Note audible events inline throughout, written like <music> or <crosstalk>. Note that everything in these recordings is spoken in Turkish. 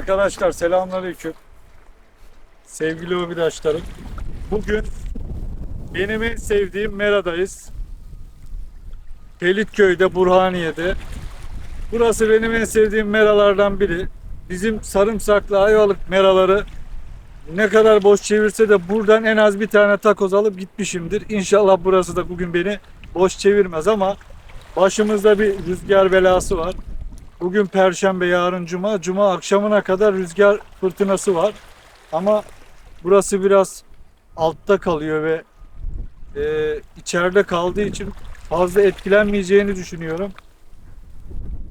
Arkadaşlar selamünaleyküm. Sevgili hobidaşlarım. Bugün benim en sevdiğim Mera'dayız. Pelitköy'de, Burhaniye'de. Burası benim en sevdiğim meralardan biri. Bizim sarımsaklı ayvalık meraları ne kadar boş çevirse de buradan en az bir tane takoz alıp gitmişimdir. İnşallah burası da bugün beni boş çevirmez ama başımızda bir rüzgar belası var. Bugün perşembe, yarın cuma. Cuma akşamına kadar rüzgar fırtınası var. Ama burası biraz altta kalıyor ve e, içeride kaldığı için fazla etkilenmeyeceğini düşünüyorum.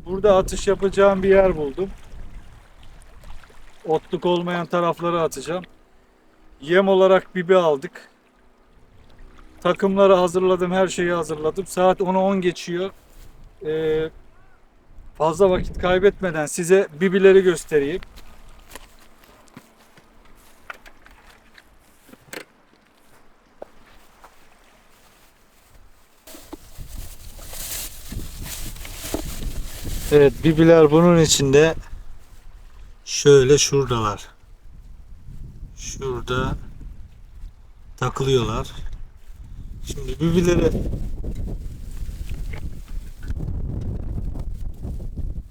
Burada atış yapacağım bir yer buldum. Otluk olmayan tarafları atacağım. Yem olarak bibi aldık. Takımları hazırladım, her şeyi hazırladım. Saat 10'u 10 geçiyor. Ee, fazla vakit kaybetmeden size bibileri göstereyim. Evet bibiler bunun içinde şöyle şuradalar. Şurada takılıyorlar. Şimdi bibileri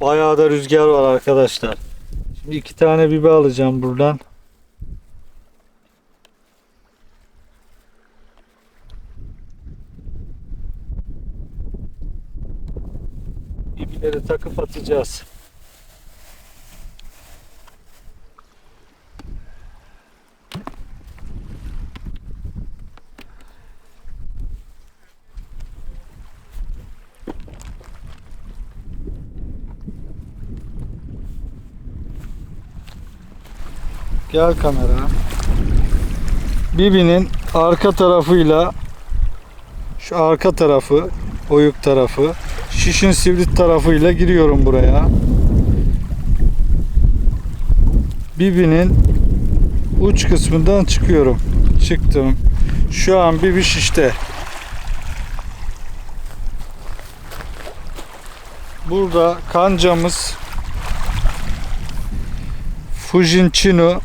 Bayağı da rüzgar var arkadaşlar. Şimdi iki tane bibe alacağım buradan. Bibileri takıp atacağız. Gel kamera. Bibi'nin arka tarafıyla şu arka tarafı, oyuk tarafı, şişin sivrit tarafıyla giriyorum buraya. Bibi'nin uç kısmından çıkıyorum. Çıktım. Şu an Bibi şişte. Burada kancamız Fujin Chino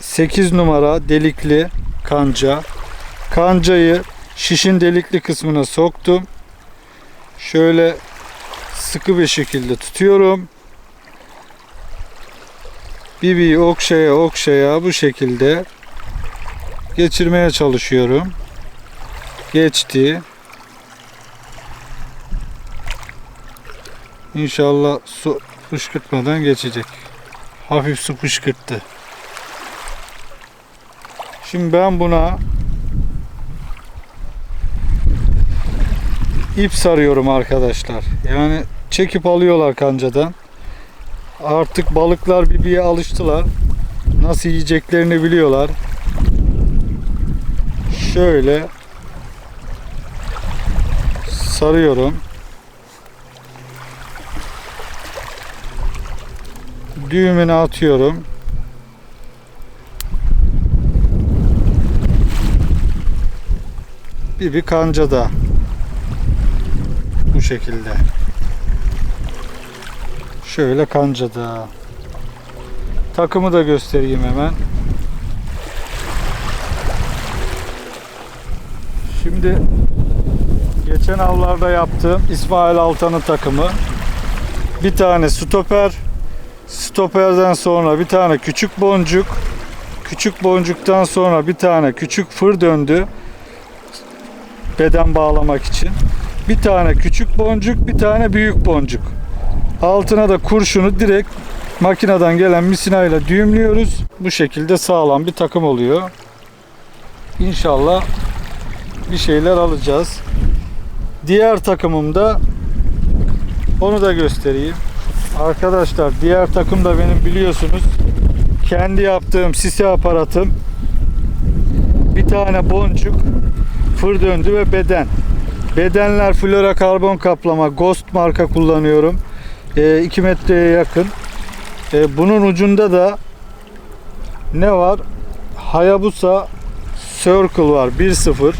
8 numara delikli kanca. Kancayı şişin delikli kısmına soktum. Şöyle sıkı bir şekilde tutuyorum. Bibiyi okşaya okşaya bu şekilde geçirmeye çalışıyorum. Geçti. İnşallah su fışkırtmadan geçecek. Hafif su fışkırttı. Şimdi ben buna ip sarıyorum arkadaşlar. Yani çekip alıyorlar kancadan. Artık balıklar bibiye alıştılar. Nasıl yiyeceklerini biliyorlar. Şöyle sarıyorum. Düğümünü atıyorum. Bir bir kanca da bu şekilde. Şöyle kanca da. Takımı da göstereyim hemen. Şimdi geçen avlarda yaptığım İsmail Altan'ın takımı. Bir tane stoper, stoperden sonra bir tane küçük boncuk, küçük boncuktan sonra bir tane küçük fır döndü beden bağlamak için. Bir tane küçük boncuk, bir tane büyük boncuk. Altına da kurşunu direkt makineden gelen misinayla düğümlüyoruz. Bu şekilde sağlam bir takım oluyor. İnşallah bir şeyler alacağız. Diğer takımımda onu da göstereyim. Arkadaşlar diğer takım da benim biliyorsunuz kendi yaptığım sisi aparatım. Bir tane boncuk, fır döndü ve beden. Bedenler flora karbon kaplama Ghost marka kullanıyorum. 2 metreye yakın. E, bunun ucunda da ne var? Hayabusa Circle var 1.0.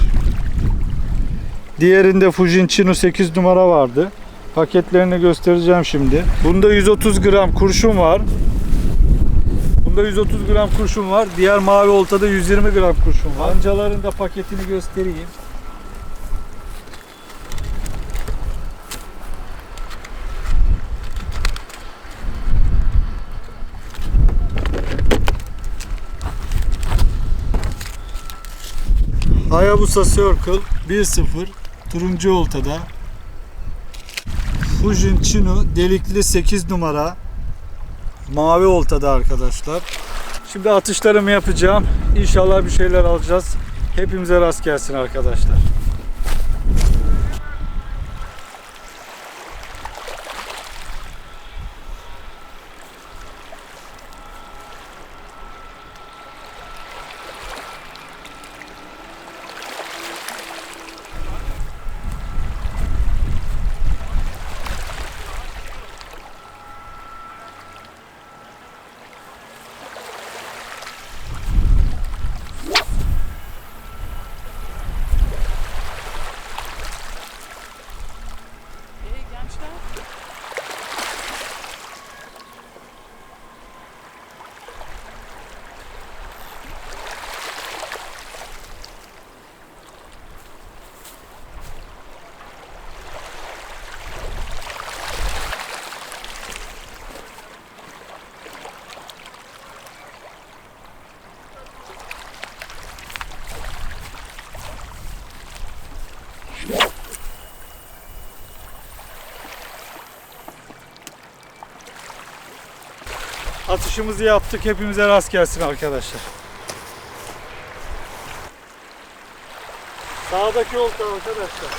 Diğerinde Fujin Chino 8 numara vardı. Paketlerini göstereceğim şimdi. Bunda 130 gram kurşun var. Bunda 130 gram kurşun var. Diğer mavi oltada 120 gram kurşun var. Ancaların da paketini göstereyim. Hayabusa Circle 1.0 turuncu oltada. Fujin Chino delikli 8 numara mavi oltada arkadaşlar. Şimdi atışlarımı yapacağım. İnşallah bir şeyler alacağız. Hepimize rast gelsin arkadaşlar. Atışımızı yaptık. Hepimize rast gelsin arkadaşlar. Sağdaki olta arkadaşlar.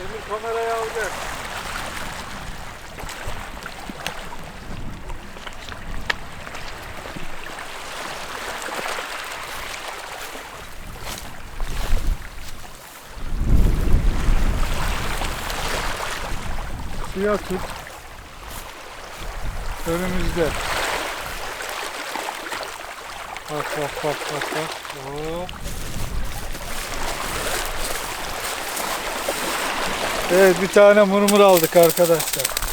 Emir kamerayı alacak. Tut. Önümüzde. Bak bak bak bak bak. Hop. Evet bir tane murmur aldık arkadaşlar.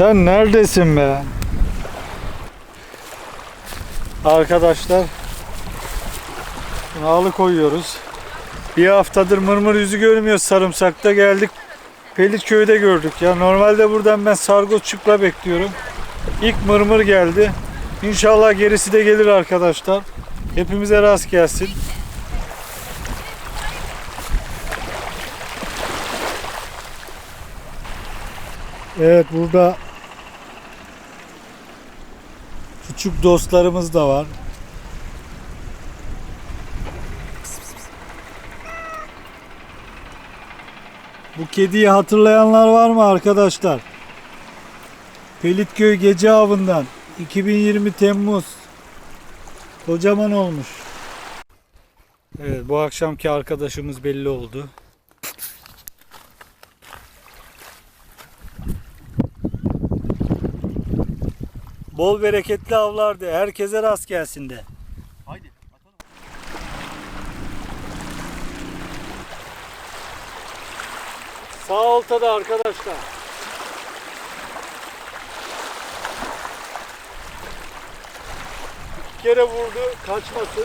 Sen neredesin be? Arkadaşlar Nağlı koyuyoruz. Bir haftadır mırmır yüzü görmüyoruz sarımsakta geldik. Pelitköy'de gördük ya. Normalde buradan ben sargoz çıpla bekliyorum. İlk mırmır geldi. İnşallah gerisi de gelir arkadaşlar. Hepimize rast gelsin. Evet burada küçük dostlarımız da var. Bu kediyi hatırlayanlar var mı arkadaşlar? Pelitköy gece avından 2020 Temmuz kocaman olmuş. Evet bu akşamki arkadaşımız belli oldu. Bol bereketli avlar de. Herkese rast gelsin de. Haydi atalım. Sağ oltada arkadaşlar. Bir kere vurdu kaçmasın.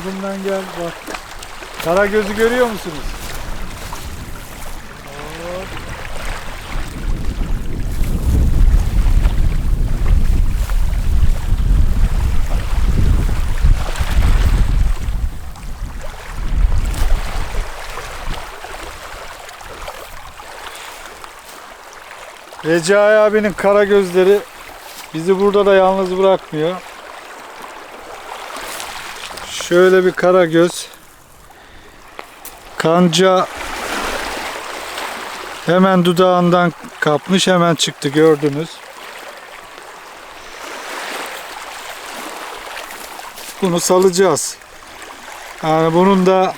Tarafından gel bak. Kara gözü görüyor musunuz? Recai abinin kara gözleri bizi burada da yalnız bırakmıyor. Şöyle bir kara göz. Kanca hemen dudağından kapmış hemen çıktı gördünüz. Bunu salacağız. Yani bunun da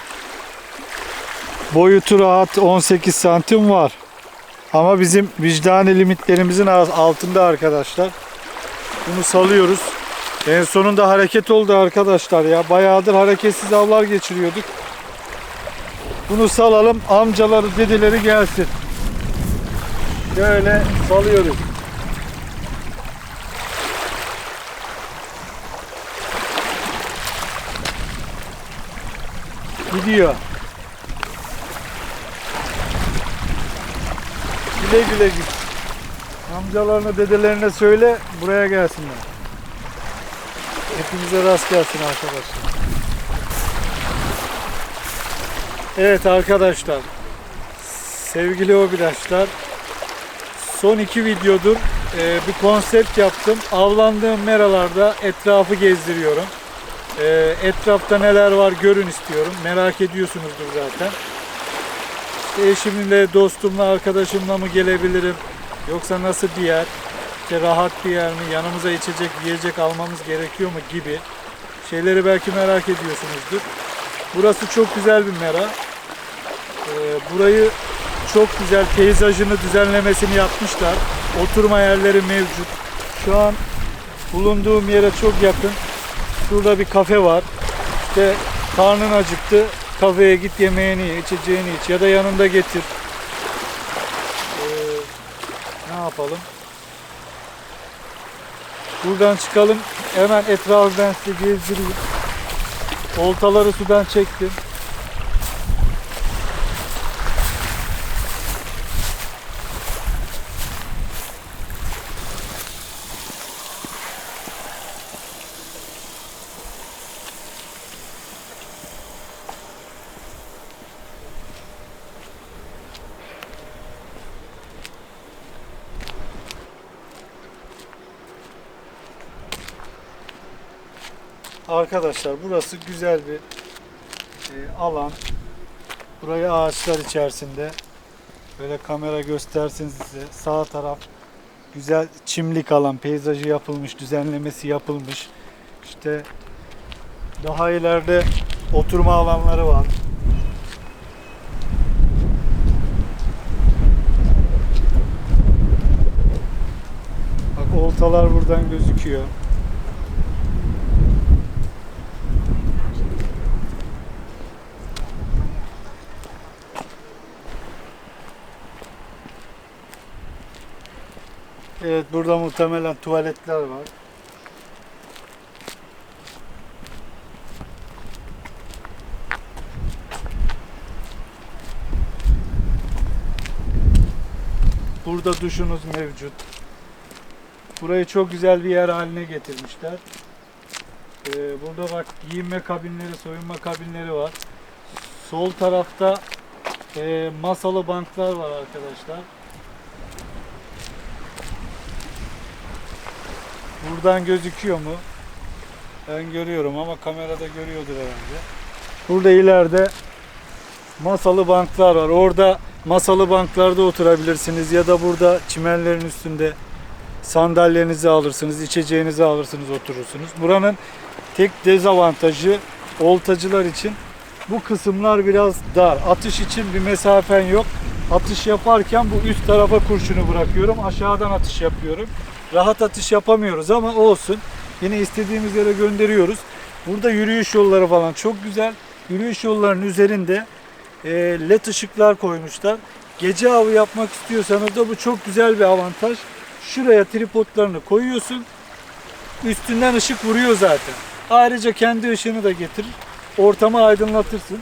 boyutu rahat 18 santim var. Ama bizim vicdani limitlerimizin altında arkadaşlar. Bunu salıyoruz. En sonunda hareket oldu arkadaşlar ya. Bayağıdır hareketsiz avlar geçiriyorduk. Bunu salalım. Amcaları, dedeleri gelsin. Şöyle salıyoruz. Gidiyor. Güle güle git. Amcalarına, dedelerine söyle buraya gelsinler. Hepimize rast gelsin arkadaşlar. Evet arkadaşlar. Sevgili hobidaşlar. Son iki videodur e, bir konsept yaptım. Avlandığım meralarda etrafı gezdiriyorum. E, etrafta neler var görün istiyorum. Merak ediyorsunuzdur zaten. İşte eşimle, dostumla, arkadaşımla mı gelebilirim? Yoksa nasıl bir yer? İşte rahat bir yer mi? Yanımıza içecek, yiyecek almamız gerekiyor mu gibi şeyleri belki merak ediyorsunuzdur. Burası çok güzel bir mera. Ee, burayı çok güzel peyzajını düzenlemesini yapmışlar. Oturma yerleri mevcut. Şu an bulunduğum yere çok yakın. Şurada bir kafe var. İşte karnın acıktı. Kafeye git yemeğini ye, içeceğini iç ya da yanında getir. Ee, ne yapalım? Buradan çıkalım. Hemen etrafı ben size gezdireyim. Oltaları sudan çektim. Arkadaşlar burası güzel bir e, alan. Burayı ağaçlar içerisinde. Böyle kamera göstersin size. Sağ taraf güzel çimlik alan, peyzajı yapılmış, düzenlemesi yapılmış. İşte daha ileride oturma alanları var. Bak oltalar buradan gözüküyor. Evet burada muhtemelen tuvaletler var. Burada duşunuz mevcut. Burayı çok güzel bir yer haline getirmişler. Ee, burada bak giyinme kabinleri, soyunma kabinleri var. Sol tarafta e, masalı banklar var arkadaşlar. Buradan gözüküyor mu? Ben görüyorum ama kamerada görüyordur herhalde. Burada ileride masalı banklar var. Orada masalı banklarda oturabilirsiniz ya da burada çimenlerin üstünde sandalyenizi alırsınız, içeceğinizi alırsınız, oturursunuz. Buranın tek dezavantajı oltacılar için bu kısımlar biraz dar. Atış için bir mesafen yok. Atış yaparken bu üst tarafa kurşunu bırakıyorum. Aşağıdan atış yapıyorum. Rahat atış yapamıyoruz ama olsun. Yine istediğimiz yere gönderiyoruz. Burada yürüyüş yolları falan çok güzel. Yürüyüş yollarının üzerinde e, led ışıklar koymuşlar. Gece avı yapmak istiyorsanız da bu çok güzel bir avantaj. Şuraya tripodlarını koyuyorsun. Üstünden ışık vuruyor zaten. Ayrıca kendi ışığını da getirir. Ortamı aydınlatırsın.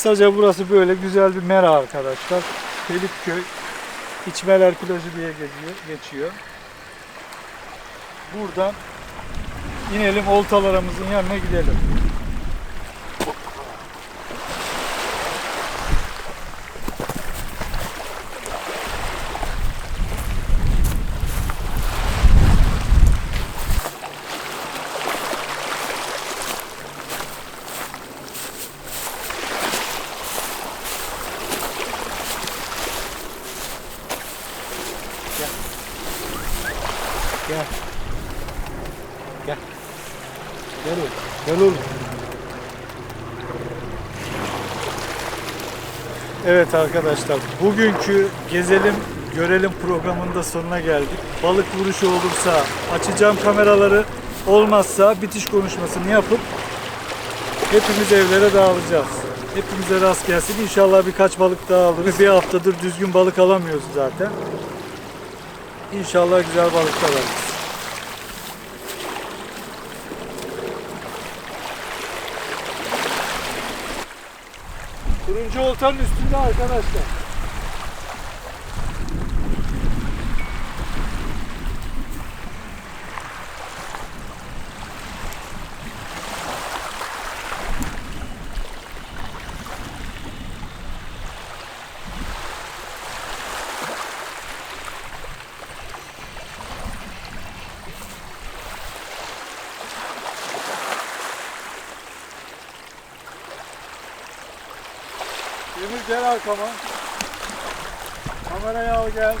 Kısaca burası böyle güzel bir mera arkadaşlar. Pelitköy İçmeler plajı diye geçiyor. geçiyor. Buradan inelim oltalarımızın yanına gidelim. Gel. Gel. Gel oğlum. Evet arkadaşlar bugünkü gezelim görelim programında sonuna geldik. Balık vuruşu olursa açacağım kameraları olmazsa bitiş konuşmasını yapıp hepimiz evlere dağılacağız. Hepimize rast gelsin. İnşallah birkaç balık daha alırız. Bir haftadır düzgün balık alamıyoruz zaten. İnşallah güzel balıklar alırız. Turuncu oltanın üstünde arkadaşlar. Emir gel arkama. Kamerayı al gel.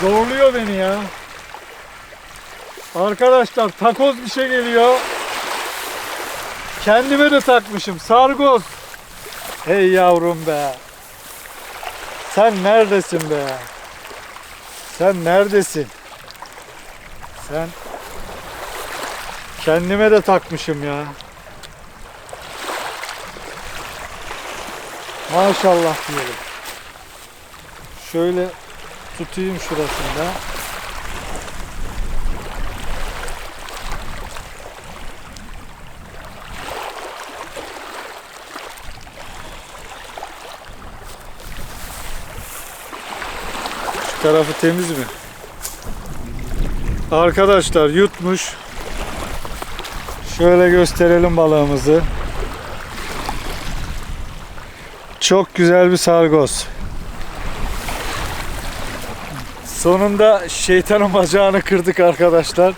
Zorluyor beni ya. Arkadaşlar takoz bir şey geliyor. Kendime de takmışım. Sargoz. Hey yavrum be. Sen neredesin be? Sen neredesin? Sen kendime de takmışım ya. Maşallah diyelim. Şöyle tutayım şurasında. Tarafı temiz mi? Arkadaşlar yutmuş. Şöyle gösterelim balığımızı. Çok güzel bir sargoz. Sonunda şeytanın bacağını kırdık arkadaşlar.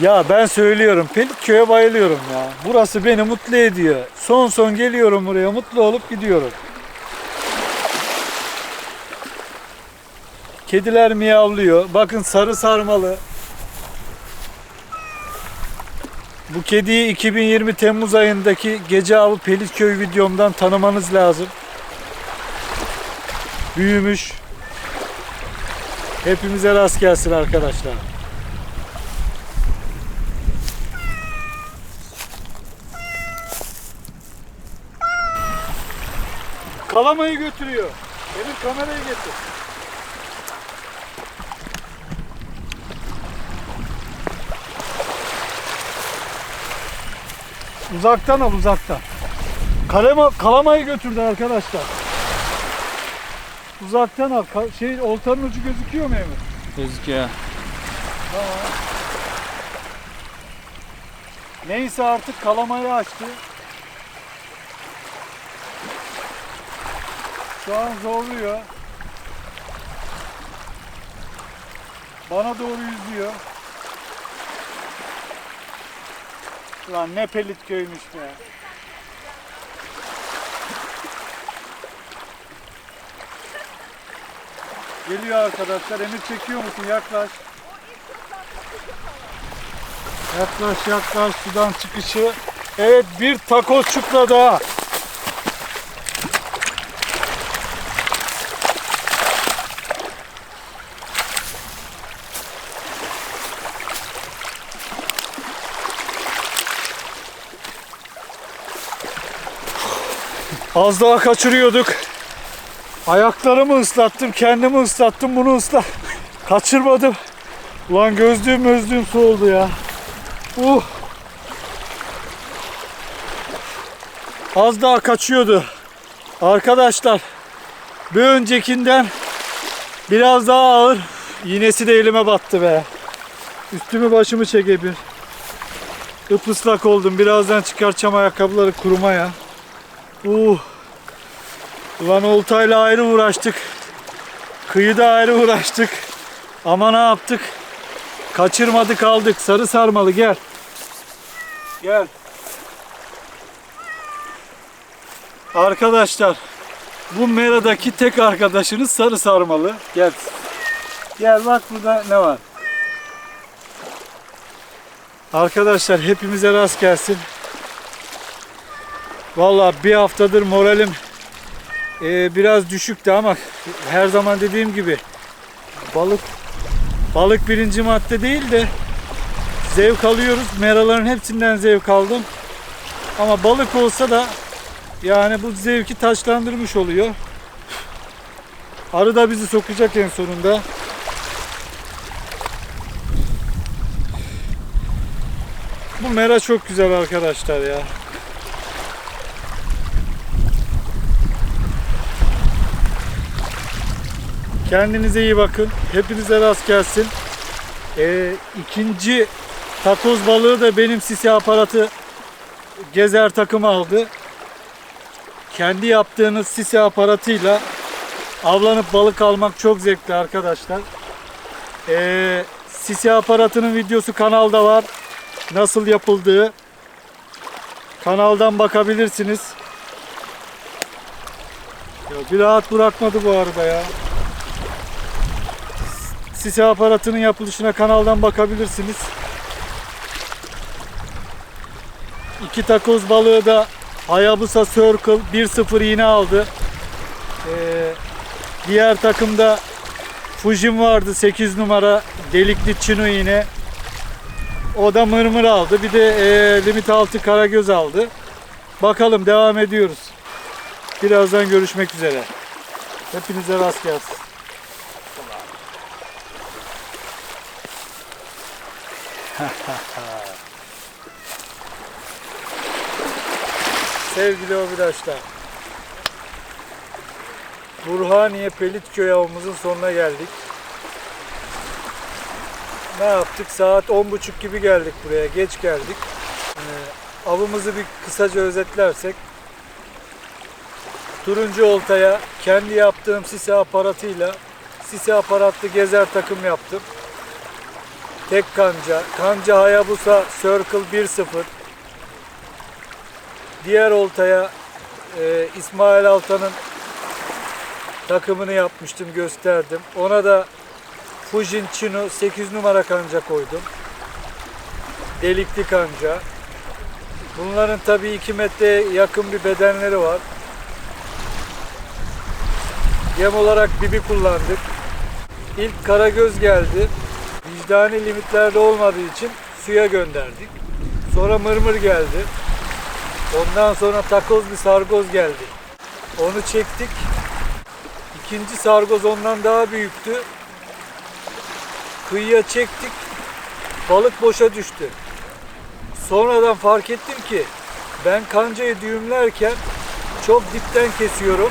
Ya ben söylüyorum Pelitköy'e bayılıyorum ya. Burası beni mutlu ediyor. Son son geliyorum buraya mutlu olup gidiyorum. Kediler miyavlıyor. Bakın sarı sarmalı. Bu kediyi 2020 Temmuz ayındaki gece avı Pelitköy videomdan tanımanız lazım. Büyümüş. Hepimize rast gelsin arkadaşlar. Kalamayı götürüyor. Benim kamerayı getir. Uzaktan al uzaktan. Kalema, kalamayı götürdü arkadaşlar. Uzaktan al. Ka- şey oltanın ucu gözüküyor mu Emir? Gözüküyor. Neyse artık kalamayı açtı. Şu an zorluyor. Bana doğru yüzüyor. Lan ne pelit köymüş be. Geliyor arkadaşlar. Emir çekiyor musun? Yaklaş. Yaklaş yaklaş sudan çıkışı. Evet bir takoz çupra daha. Az daha kaçırıyorduk. Ayaklarımı ıslattım, kendimi ıslattım, bunu ıslat. <laughs> Kaçırmadım. Ulan gözlüğüm gözlüğüm su oldu ya. Uh. Az daha kaçıyordu. Arkadaşlar bir öncekinden biraz daha ağır. Yinesi de elime battı be. Üstümü başımı çeke bir. Iplıslak oldum. Birazdan çıkaracağım ayakkabıları kurumaya. Uh. Ulan oltayla ayrı uğraştık. Kıyıda ayrı uğraştık. Ama ne yaptık? Kaçırmadık aldık. Sarı sarmalı gel. Gel. Arkadaşlar bu meradaki tek arkadaşınız sarı sarmalı. Gel. Gel bak burada ne var. Arkadaşlar hepimize rast gelsin. Vallahi bir haftadır moralim eee, biraz düşüktü ama her zaman dediğim gibi balık Balık birinci madde değil de zevk alıyoruz. Meraların hepsinden zevk aldım. Ama balık olsa da yani bu zevki taşlandırmış oluyor. Arı da bizi sokacak en sonunda. Bu mera çok güzel arkadaşlar ya. Kendinize iyi bakın. Hepinize rast gelsin. Ee, ikinci takoz balığı da benim sisi aparatı gezer takımı aldı. Kendi yaptığınız sisi aparatıyla avlanıp balık almak çok zevkli arkadaşlar. Ee, sisi aparatının videosu kanalda var. Nasıl yapıldığı kanaldan bakabilirsiniz. Ya bir rahat bırakmadı bu arada ya. Sisi aparatının yapılışına kanaldan bakabilirsiniz. İki takoz balığı da Hayabusa Circle 1.0 iğne aldı. Ee, diğer takımda Fujin vardı 8 numara delikli çino iğne. O da mırmır aldı. Bir de e, limit altı karagöz aldı. Bakalım devam ediyoruz. Birazdan görüşmek üzere. Hepinize rast gelsin. <laughs> Sevgili arkadaşlar. Burhaniye Pelitköy avımızın sonuna geldik. Ne yaptık? Saat 10.30 gibi geldik buraya. Geç geldik. Ee, avımızı bir kısaca özetlersek turuncu oltaya kendi yaptığım sisi aparatıyla sisi aparatlı gezer takım yaptım. Tek kanca, kanca Hayabusa Circle 1.0 Diğer oltaya e, İsmail Altan'ın takımını yapmıştım, gösterdim. Ona da Fujin Chino 8 numara kanca koydum. Delikli kanca. Bunların tabii 2 metreye yakın bir bedenleri var. Yem olarak bibi kullandık. İlk karagöz geldi. Vicdani limitlerde olmadığı için suya gönderdik. Sonra mırmır geldi. Ondan sonra takoz bir sargoz geldi. Onu çektik. İkinci sargoz ondan daha büyüktü. Kıyıya çektik. Balık boşa düştü. Sonradan fark ettim ki ben kancayı düğümlerken çok dipten kesiyorum.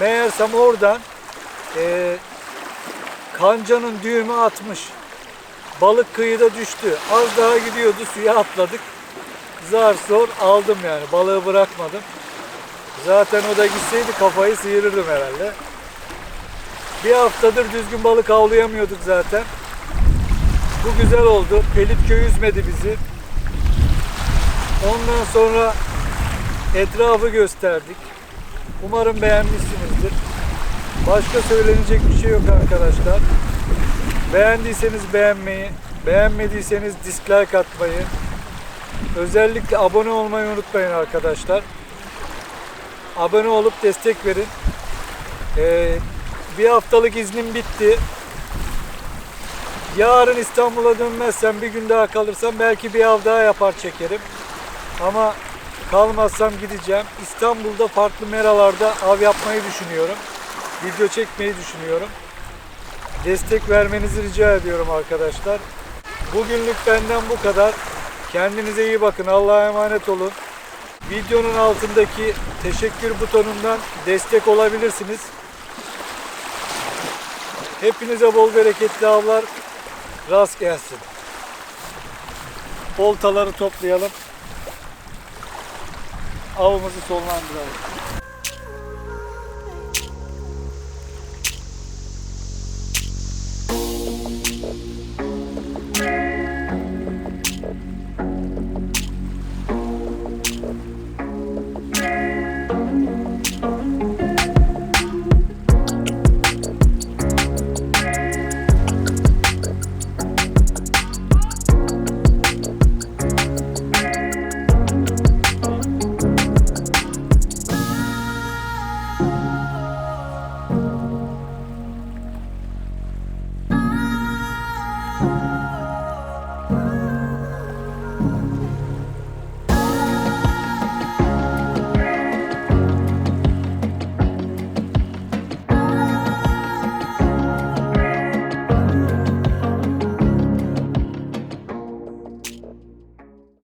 Meğersem oradan eee, kancanın düğümü atmış. Balık kıyıda düştü. Az daha gidiyordu suya atladık. Zar zor aldım yani balığı bırakmadım. Zaten o da gitseydi kafayı sıyırırdım herhalde. Bir haftadır düzgün balık avlayamıyorduk zaten. Bu güzel oldu. Pelitköy üzmedi bizi. Ondan sonra etrafı gösterdik. Umarım beğenmişsinizdir. Başka söylenecek bir şey yok arkadaşlar. Beğendiyseniz beğenmeyi, beğenmediyseniz dislike atmayı, özellikle abone olmayı unutmayın arkadaşlar. Abone olup destek verin. Ee, bir haftalık iznim bitti. Yarın İstanbul'a dönmezsem bir gün daha kalırsam belki bir av daha yapar çekerim. Ama kalmazsam gideceğim. İstanbul'da farklı meralarda av yapmayı düşünüyorum. Video çekmeyi düşünüyorum. Destek vermenizi rica ediyorum arkadaşlar. Bugünlük benden bu kadar. Kendinize iyi bakın. Allah'a emanet olun. Videonun altındaki teşekkür butonundan destek olabilirsiniz. Hepinize bol bereketli avlar. Rast gelsin. Oltaları toplayalım. Avımızı sonlandıralım.